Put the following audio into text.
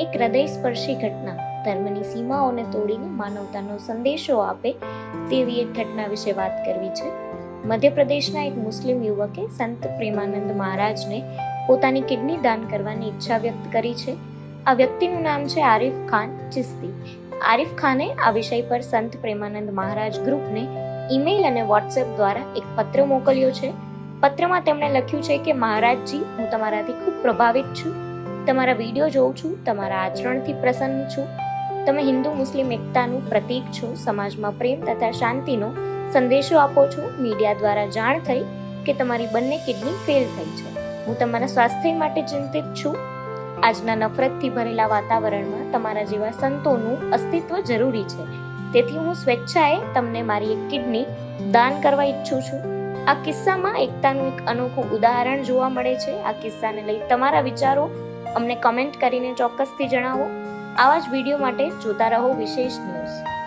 એક હૃદયસ્પર્શી ઘટના. ધર્મની સીમાઓને તોડીને માનવતાનો સંદેશો આપે તેવી એક ઘટના વિશે વાત કરવી છે. મધ્યપ્રદેશના એક મુસ્લિમ યુવકે સંત પ્રેમાનંદ મહારાજને પોતાની કિડની દાન કરવાની ઈચ્છા વ્યક્ત કરી છે. આ વ્યક્તિનું નામ છે આરિફ ખાન ચિસ્તી. આરિફ ખાને આ વિષય પર સંત પ્રેમાનંદ મહારાજ ગ્રુપને ઈમેલ અને વોટ્સએપ દ્વારા એક પત્ર મોકલ્યો છે. પત્રમાં તેમણે લખ્યું છે કે, મહારાજજી, હું તમારાથી ખૂબ પ્રભાવિત છું. તમારા વીડિયો જોઉં છું, તમારા આચરણથી પ્રસન્ન છું. તમે હિન્દુ, મુસ્લિમ એકતાનું પ્રતીક છો, સમાજમાં પ્રેમ તથા શાંતિનો સંદેશો આપો છો. મીડિયા દ્વારા જાણ થઈ કે તમારી બંને કિડની ફેલ થઈ છે. હું તમારા સ્વાસ્થ્ય માટે ચિંતિત છું. આજના નફરતથી ભરેલા વાતાવરણમાં તમારા જેવા સંતોનું અસ્તિત્વ જરૂરી છે. તેથી હું સ્વેચ્છાએ તમને મારી એક કિડની દાન કરવા ઈચ્છું છું. આ કિસ્સામાં એકતાનું એક અનોખું ઉદાહરણ જોવા મળે છે. આ કિસ્સાને લઈ તમારા વિચારો અમને કમેન્ટ કરીને ચોક્કસથી જણાવો. આવા જ વીડિયો માટે જોતા રહો વિશેષ ન્યૂઝ